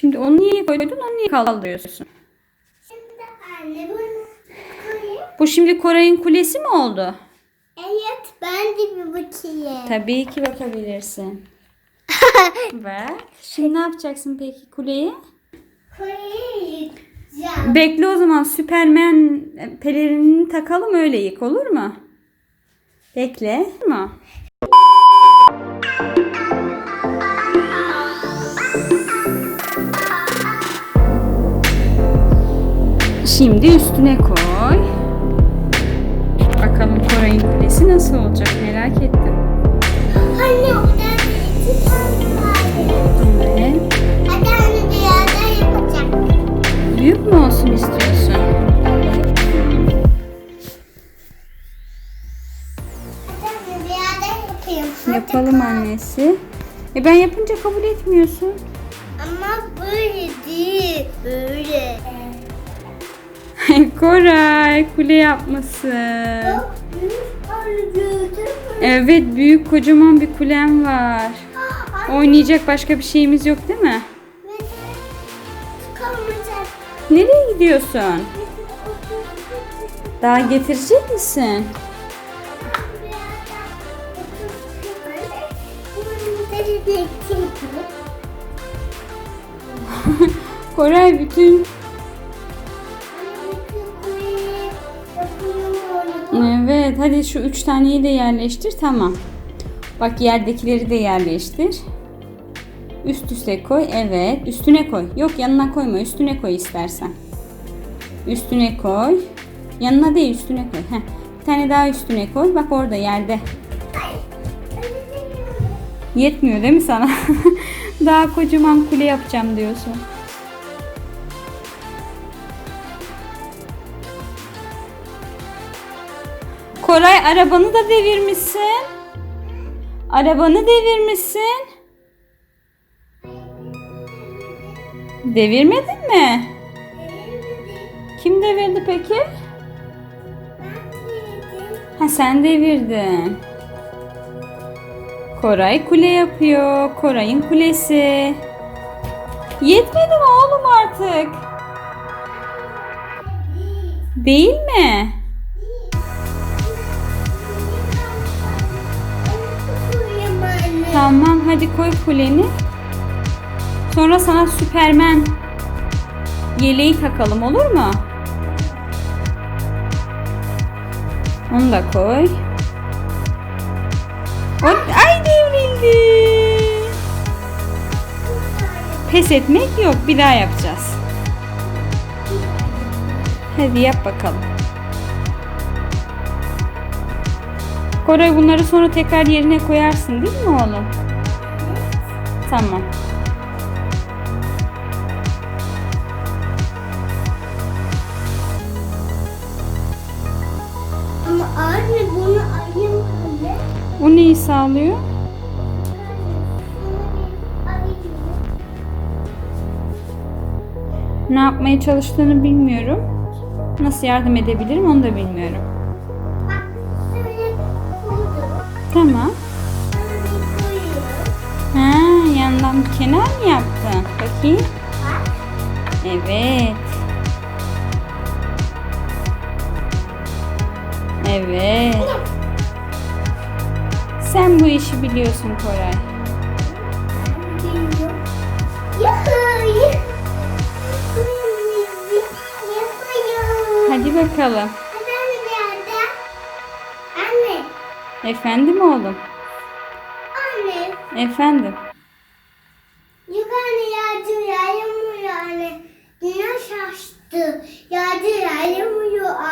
Şimdi onu niye koydun onu niye kaldırıyorsun? Şimdi anne bunu koyayım. Bu şimdi Koray'ın kulesi mi oldu? Evet ben de bir bakayım. Tabii ki bakabilirsin. Bak. Şimdi ne yapacaksın peki kuleyi? Koyacağım. Bekle o zaman Süpermen pelerinini takalım öyle yık olur mu? Bekle. Mu? Şimdi üstüne koy. Bakalım Koray'ın kulesi nasıl olacak merak ettim. Anne o. Evet. Hadi anne bir yerden yapacak. Büyük mü olsun istiyorsun? Yapalım annesi. E ben yapınca kabul etmiyorsun. Ama böyle değil. Böyle. Koray kule yapması. Çok büyük? Evet büyük kocaman bir kulem var. Oynayacak başka bir şeyimiz yok değil mi? Nereye gidiyorsun? Daha getirecek misin? Koray bütün Evet hadi şu üç taneyi de yerleştir tamam. Bak yerdekileri de yerleştir. Üst üste koy evet üstüne koy. Yok yanına koyma üstüne koy istersen. Üstüne koy. Yanına değil üstüne koy. Heh. Bir tane daha üstüne koy. Bak orada yerde. Yetmiyor değil mi sana? daha kocaman kule yapacağım diyorsun. Koray arabanı da devirmişsin. Arabanı devirmişsin. Devirmedin mi? Kim devirdi peki? Ha sen devirdin. Koray kule yapıyor. Koray'ın kulesi. Yetmedi mi oğlum artık? Değil mi? Tamam hadi koy kuleni. Sonra sana Süpermen yeleği takalım olur mu? Onu da koy. O, ay devrildi. Pes etmek yok. Bir daha yapacağız. Hadi yap bakalım. Koray bunları sonra tekrar yerine koyarsın değil mi oğlum? Tamam. Ama anne bunu ayım böyle. O neyi sağlıyor? Ne yapmaya çalıştığını bilmiyorum. Nasıl yardım edebilirim onu da bilmiyorum. Tamam. Ha, yandan bir kenar mı yaptın? Bakayım. Bak. Evet. Evet. Sen bu işi biliyorsun Koray. Hadi bakalım. Efendim oğlum. Anne. Efendim. Yukarı yağdı yağmur anne. Güneş açtı. Yağdı yağmur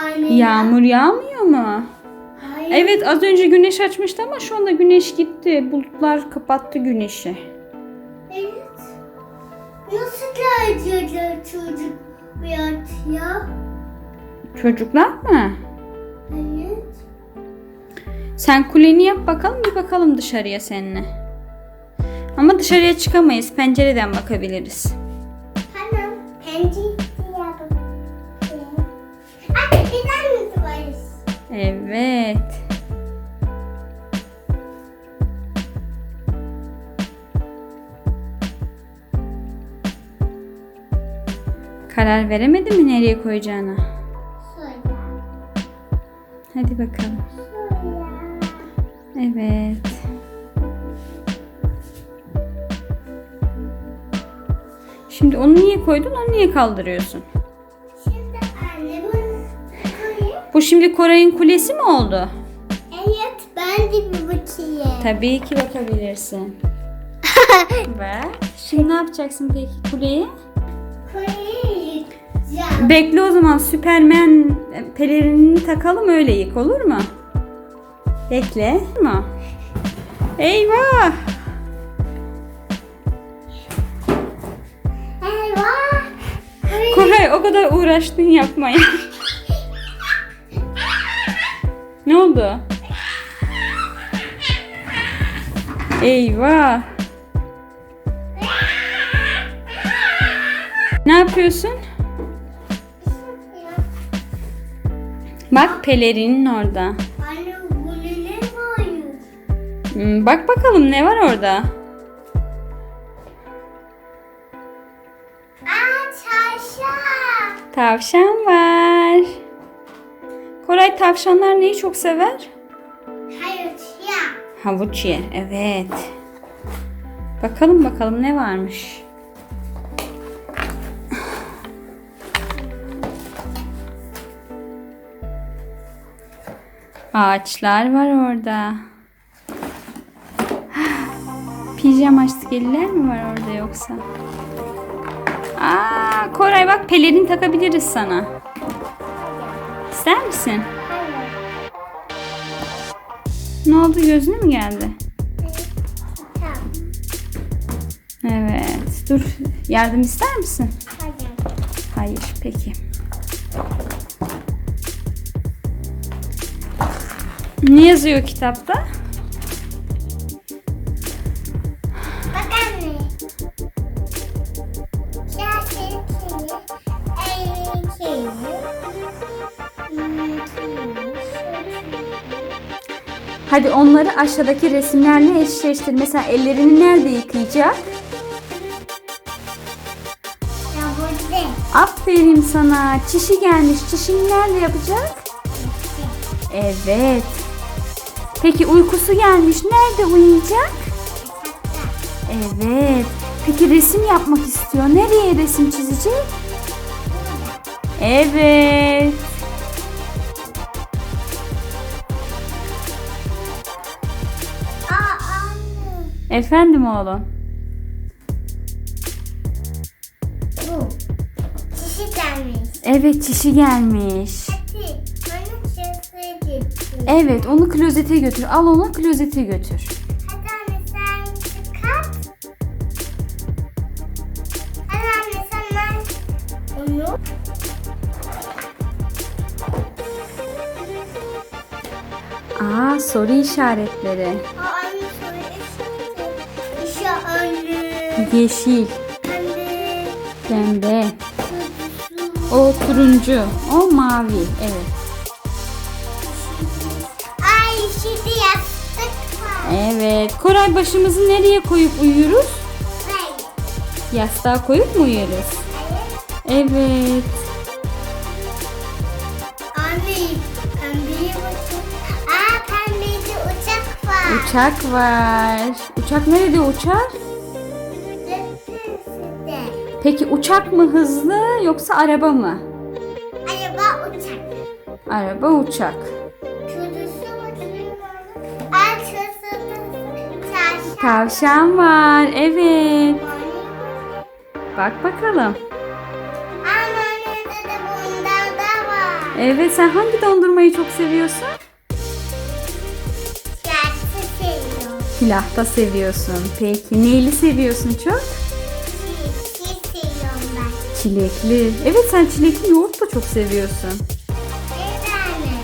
anne. Yağmur yağmıyor mu? Hayır. Evet az önce güneş açmıştı ama şu anda güneş gitti. Bulutlar kapattı güneşi. Evet. Nasıl geldi çocuk ya? Çocuklar mı? Evet. Sen kuleni yap bakalım bir bakalım dışarıya seninle. Ama dışarıya çıkamayız. Pencereden bakabiliriz. Tamam. Pencere yapalım. Anne bir tane mi varız? Evet. Karar veremedin mi nereye koyacağına? Şöyle. Hadi bakalım. Evet. Şimdi onu niye koydun, onu niye kaldırıyorsun? Şimdi anne koyayım. Bu şimdi Koray'ın kulesi mi oldu? Evet ben de bir bakayım. Tabii ki bakabilirsin. Bak. Şimdi ne yapacaksın peki kuleyi? Koyayım. Bekle o zaman Süpermen pelerinini takalım öyle yık olur mu? Bekle. Mu? Eyvah! Eyvah. Koray o kadar uğraştın yapmaya. ne oldu? Eyvah! Ne yapıyorsun? Bak pelerinin orada. Hmm, Bak bakalım ne var orada. Aa çarşaf. Tavşan var. Koray tavşanlar neyi çok sever? Hayır ya. Havuç yer, evet. Bakalım bakalım ne varmış. Ağaçlar var orada. Pijama geliler mi var orada yoksa? Aa, Koray bak pelerin takabiliriz sana. İster misin? Ne oldu gözüne mi geldi? Evet. Dur. Yardım ister misin? Hayır. Hayır. Peki. Ne yazıyor kitapta? Hadi onları aşağıdaki resimlerle eşleştir. Mesela ellerini nerede yıkayacak? Ya burada. Aferin sana. Çişi gelmiş. Çişini nerede yapacak? Evet. Peki uykusu gelmiş. Nerede uyuyacak? Evet. Peki resim yapmak istiyor. Nereye resim çizecek? Evet. Efendim oğlum. Bu. Çişi gelmiş. Evet çişi gelmiş. Hadi. Bana çişi getir. Evet onu klozete götür. Al onu klozete götür. Hadi anne sen çıkart. Hadi anne sen ver onu. Aa soru işaretleri. Aa Yeşil, pembe, o turuncu, o mavi. Evet. Ay şimdi yastık var. Evet. Koray başımızı nereye koyup uyuyoruz? Yastığa koyup mu uyuyoruz? Hayır. Evet. Anne pembeye bakın. Aa pembeci uçak var. Uçak var. Uçak nerede uçar? Peki uçak mı hızlı yoksa araba mı? Araba uçak. Araba uçak. Tavşan var. Evet. Bak bakalım. Evet sen hangi dondurmayı çok seviyorsun? Gerçi seviyorum. Külahta seviyorsun. Peki neyli seviyorsun çok? Çilekli. Evet sen çilekli yoğurt da çok seviyorsun. Evet anne.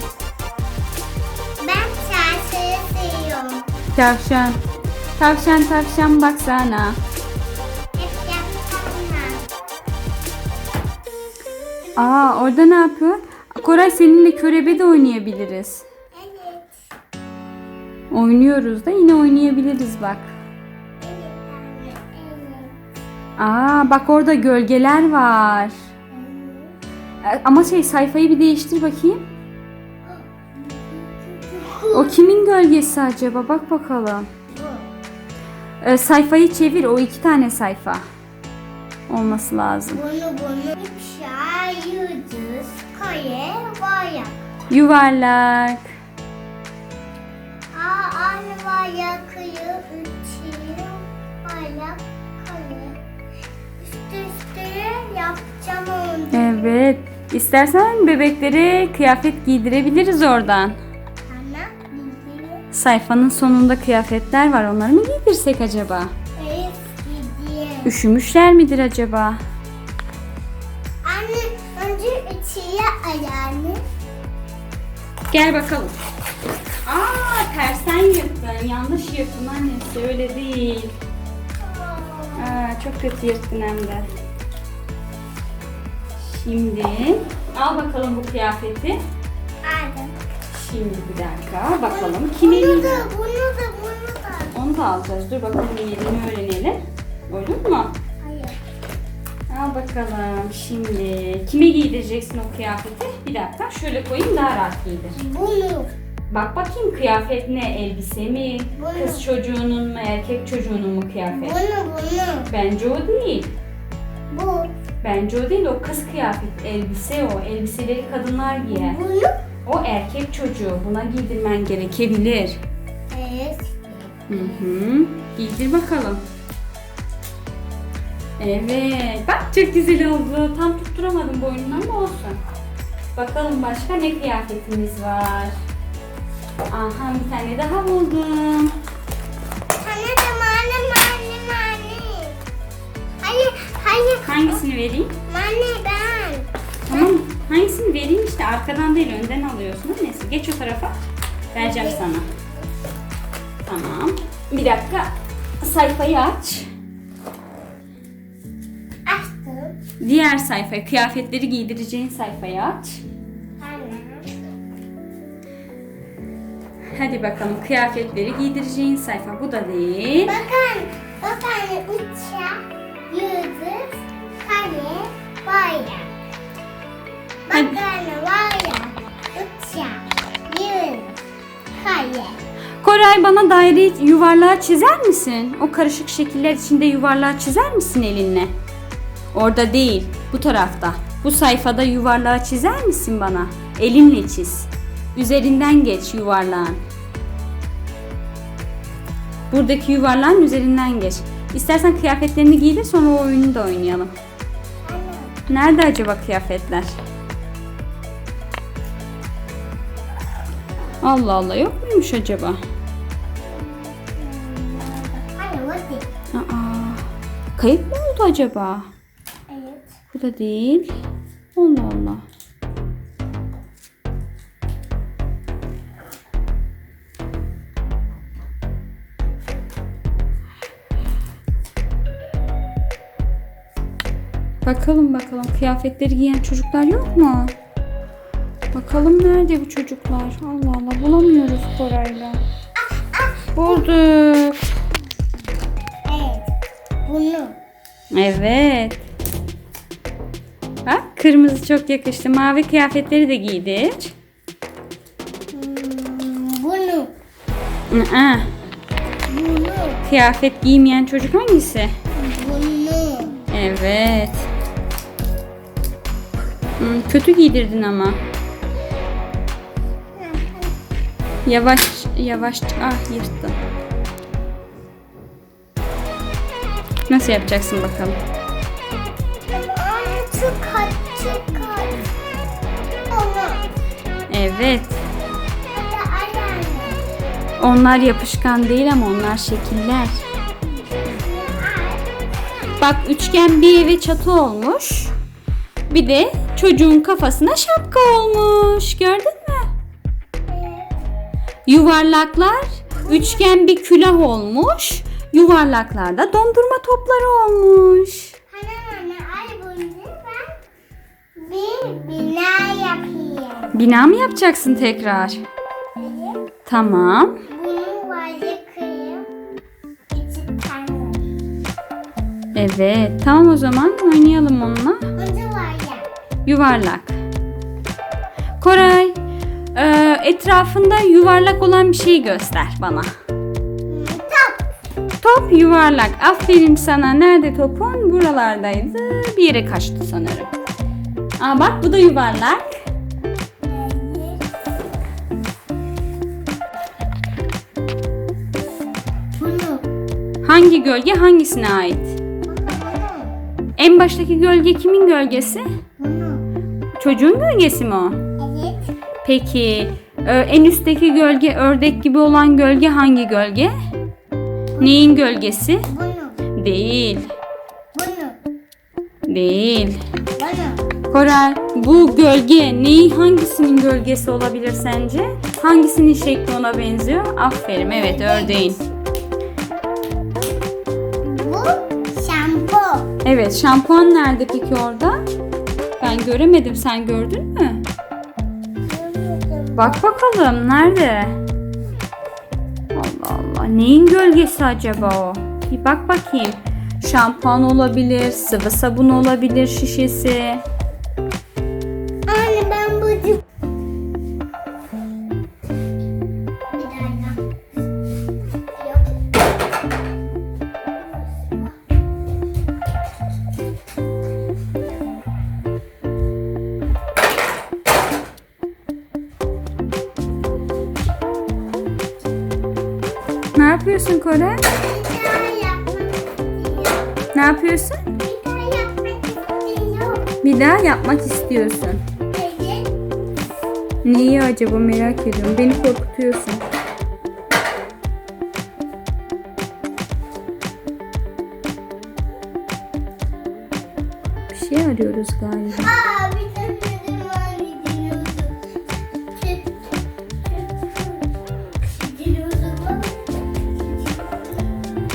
Ben çarşıyı seviyorum. Tavşan. Tavşan tavşan baksana. Hep yapsana. Aa orada ne yapıyor? Koray seninle körebe de oynayabiliriz. Evet. Oynuyoruz da yine oynayabiliriz bak. Evet. Aa bak orada gölgeler var. E, Ama şey sayfayı bir değiştir bakayım. O kimin gölgesi acaba? Bak bakalım. E, sayfayı çevir. O iki tane sayfa. Olması lazım. Yuvarlak. Aa, aynı üstüne yapacağım onu. Evet. İstersen bebeklere kıyafet giydirebiliriz oradan. Bildiğin Sayfanın sonunda kıyafetler var. Onları mı giydirsek acaba? evet bildiğin. Üşümüşler midir acaba? Anne önce üçüye ayağını. Gel bakalım. Aa tersten yırttın. Yanlış yırttın annesi. Öyle değil. Aa, çok kötü yırttın hem de. Şimdi al bakalım bu kıyafeti. Aldım. Şimdi bir dakika bakalım kime Bunu da bunu da bunu da. Onu da alacağız. Dur bakalım yerini öğrenelim. Olur mu? Hayır. Al bakalım. Şimdi kime giydireceksin o kıyafeti? Bir dakika şöyle koyayım daha rahat giydir. Bunu. Bak bakayım kıyafet ne? Elbise mi? Bunu. Kız çocuğunun mu? Erkek çocuğunun mu kıyafet? Bunu bunu. Bence o değil. Bu. Bence o değil. O kız kıyafet. Elbise o. Elbiseleri kadınlar giyer. Bunu. O erkek çocuğu. Buna giydirmen gerekebilir. Evet. Hı hı. Giydir bakalım. Evet. Bak çok güzel oldu. Tam tutturamadım boynunu ama olsun. Bakalım başka ne kıyafetimiz var. Aha bir tane daha buldum. Da mani mani mani. Hayır hayır. Hangisini vereyim? Mani ben. Tamam. Hangisini vereyim işte arkadan değil önden alıyorsun. Neyse geç o tarafa. Vereceğim sana. Tamam. Bir dakika. Sayfayı aç. Açtım. Diğer sayfayı, kıyafetleri giydireceğin sayfayı aç. Hadi bakalım kıyafetleri giydireceğin sayfa. Bu da değil. Bakın. Bakın uçak, yıldız, kare, bayrak. Bakın bayrak, uçak, yıldız, kare. Koray bana daireyi yuvarlağa çizer misin? O karışık şekiller içinde yuvarlağa çizer misin elinle? Orada değil, bu tarafta. Bu sayfada yuvarlağı çizer misin bana? Elinle çiz. Üzerinden geç yuvarlağın. Buradaki yuvarlağın üzerinden geç. İstersen kıyafetlerini giydir sonra o oyunu da oynayalım. Nerede acaba kıyafetler? Allah Allah yok muymuş acaba? Aa, kayıp mı oldu acaba? Evet. Bu da değil. Allah Allah. Bakalım bakalım kıyafetleri giyen çocuklar yok mu? Bakalım nerede bu çocuklar? Allah Allah bulamıyoruz Koray'la. Bulduk. Evet. Bunu. Evet. Bak kırmızı çok yakıştı. Mavi kıyafetleri de giydir. Hmm, Bunu. Aa, Bunu. kıyafet giymeyen çocuk hangisi? Bunu. Evet. Hmm, kötü giydirdin ama. Yavaş yavaş ah yırttın. Nasıl yapacaksın bakalım? Evet. Onlar yapışkan değil ama onlar şekiller. Bak üçgen bir eve çatı olmuş. Bir de çocuğun kafasına şapka olmuş. Gördün mü? Yuvarlaklar üçgen bir külah olmuş. Yuvarlaklarda dondurma topları olmuş. Bir bina yapayım. Bina mı yapacaksın tekrar? Evet. Tamam. Bunu böyle kırayım. İçi. Evet. Tamam o zaman oynayalım onunla. Önce. Yuvarlak. Koray, e, etrafında yuvarlak olan bir şeyi göster bana. Top. Top yuvarlak. Aferin sana. Nerede topun? Buralardaydı. Bir yere kaçtı sanırım. Aa bak bu da yuvarlak. Hangi gölge hangisine ait? En baştaki gölge kimin gölgesi? Çocuğun gölgesi mi o? Evet. Peki e, en üstteki gölge ördek gibi olan gölge hangi gölge? Neyin gölgesi? Bunu. Değil. Bunu. Değil. Bunu. Koray bu gölge neyi hangisinin gölgesi olabilir sence? Hangisinin şekli ona benziyor? Aferin evet ördeğin. Bu şampu. Evet şampuan nerede peki orada? Ben göremedim sen gördün mü? Bak bakalım nerede? Allah Allah neyin gölgesi acaba o? Bir bak bakayım. Şampuan olabilir, sıvı sabun olabilir şişesi. Yapmak istiyorsun. Neyi acaba merak ediyorum. Beni korkutuyorsun. Bir şey arıyoruz galiba.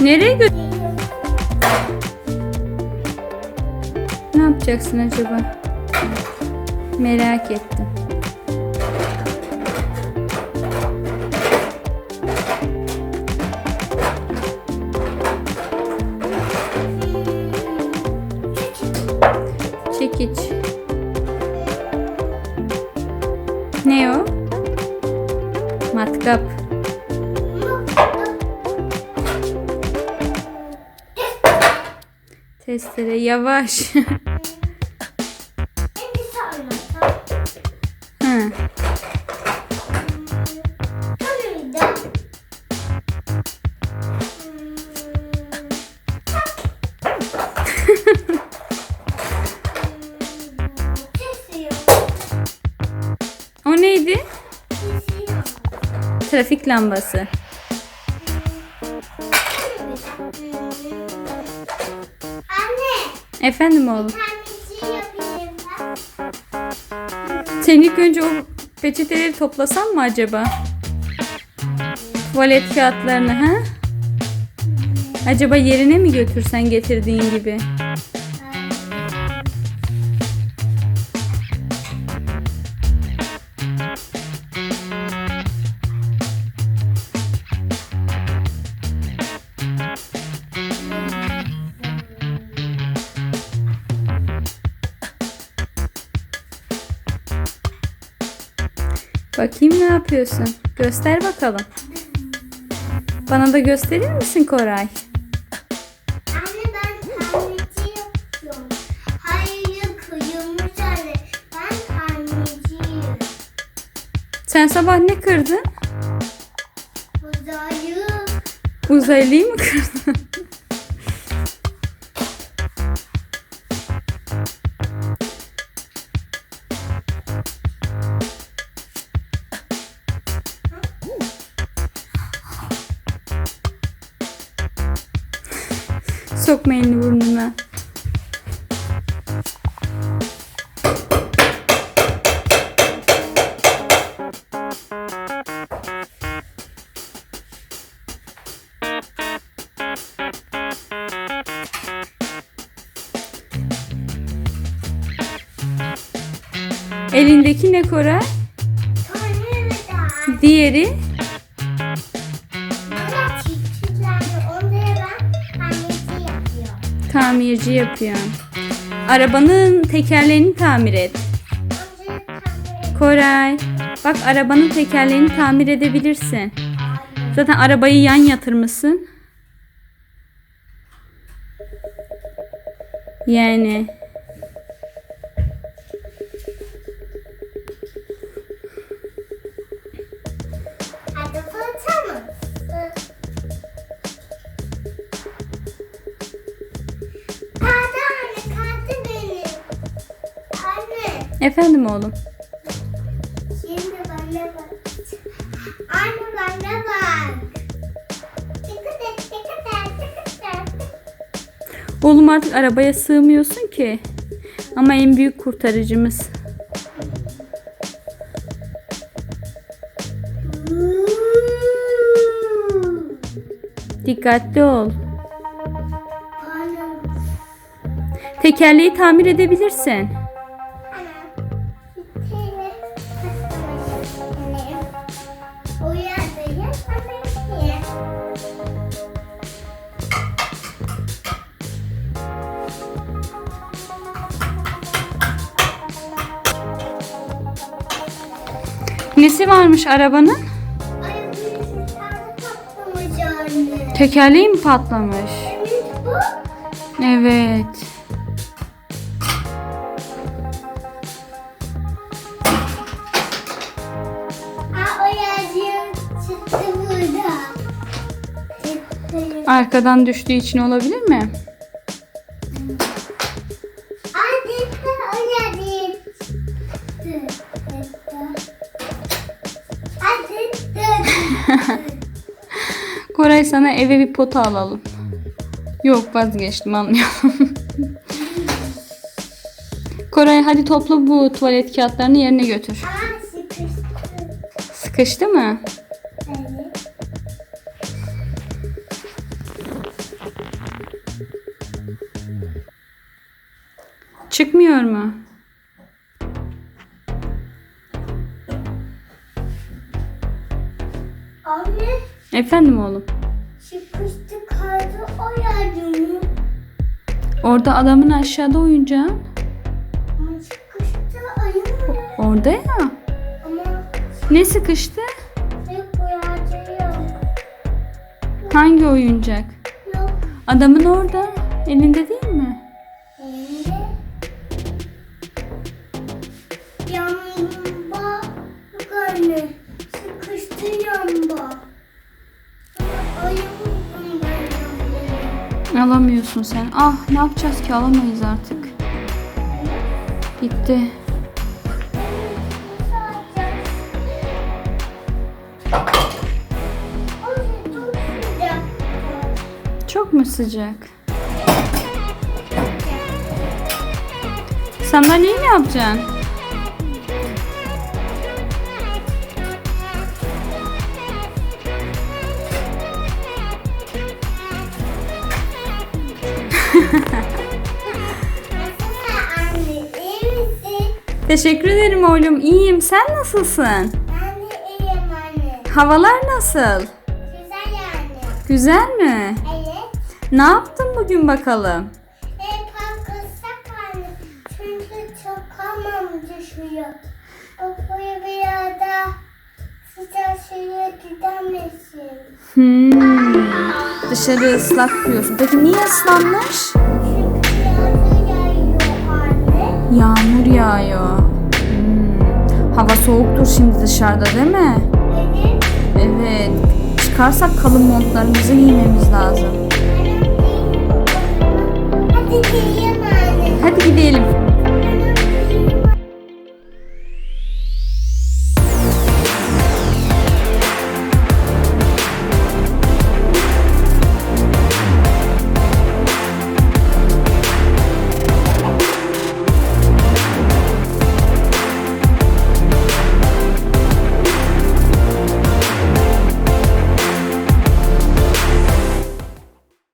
Nereye gö- Ne yapacaksın acaba? Merak ettim. Çekiç. Ne o? Matkap. Testere yavaş. Lambası. Anne, Efendim oğlum. Sen ilk önce o peçeteleri toplasan mı acaba? Tuvalet kağıtlarını ha? Acaba yerine mi götürsen getirdiğin gibi? Bakayım ne yapıyorsun? Göster bakalım. Bana da gösterir misin Koray? Anne ben yapıyorum. Hayır kıyılmış anne. Ben tanesiyim. Sen sabah ne kırdın? Uzayı. Uzaylıyı mı kırdın? Sokma elini burnuna. Elindeki ne Koray? Diğeri tamirci yapıyor. Arabanın tekerleğini tamir et. Koray. Bak arabanın tekerleğini tamir edebilirsin. Zaten arabayı yan yatırmışsın. Yani. Efendim oğlum. şimdi bana bak. Anne bana bak. Dikkat et, dikkat et, dikkat et. Oğlum artık arabaya sığmıyorsun ki. Ama en büyük kurtarıcımız. Dikkatli ol. Tekerleği tamir edebilirsin. Nesi varmış arabanın? Tekerleği mi patlamış? Evet. Arkadan düştüğü için olabilir mi? Sana eve bir pota alalım. Yok vazgeçtim almayalım. Koray hadi topla bu tuvalet kağıtlarını yerine götür. Sıkıştı mı? Çıkmıyor mu? Anne Efendim oğlum. Çıkıştı kaldı o yardım. Orada adamın aşağıda oyuncağı. Ama çıkıştı ayı mı? Orada ya. Ama Ne sıkıştı? tek boyacı yok. Hangi oyuncak? Yok. Adamın orada. Elinde değil Alamıyorsun sen. Ah ne yapacağız ki alamayız artık. Gitti. Çok mu sıcak? Sandalyeyi ne yapacaksın? Teşekkür ederim oğlum. İyiyim. Sen nasılsın? Ben de iyiyim anne. Havalar nasıl? Güzel yani. Güzel mi? Evet. Ne yaptın bugün bakalım? E kalkırsak anne. Çünkü çok hamam düşüyor. Okuyu bir yerde sıcak suya gidemesin. Hmm. Dışarı ıslak diyorsun. Peki niye ıslanmış? Yağmur yağıyor. Hmm. Hava soğuktur şimdi dışarıda değil mi? Evet. Evet. Çıkarsak kalın montlarımızı giymemiz lazım. Hadi anne. Hadi gidelim.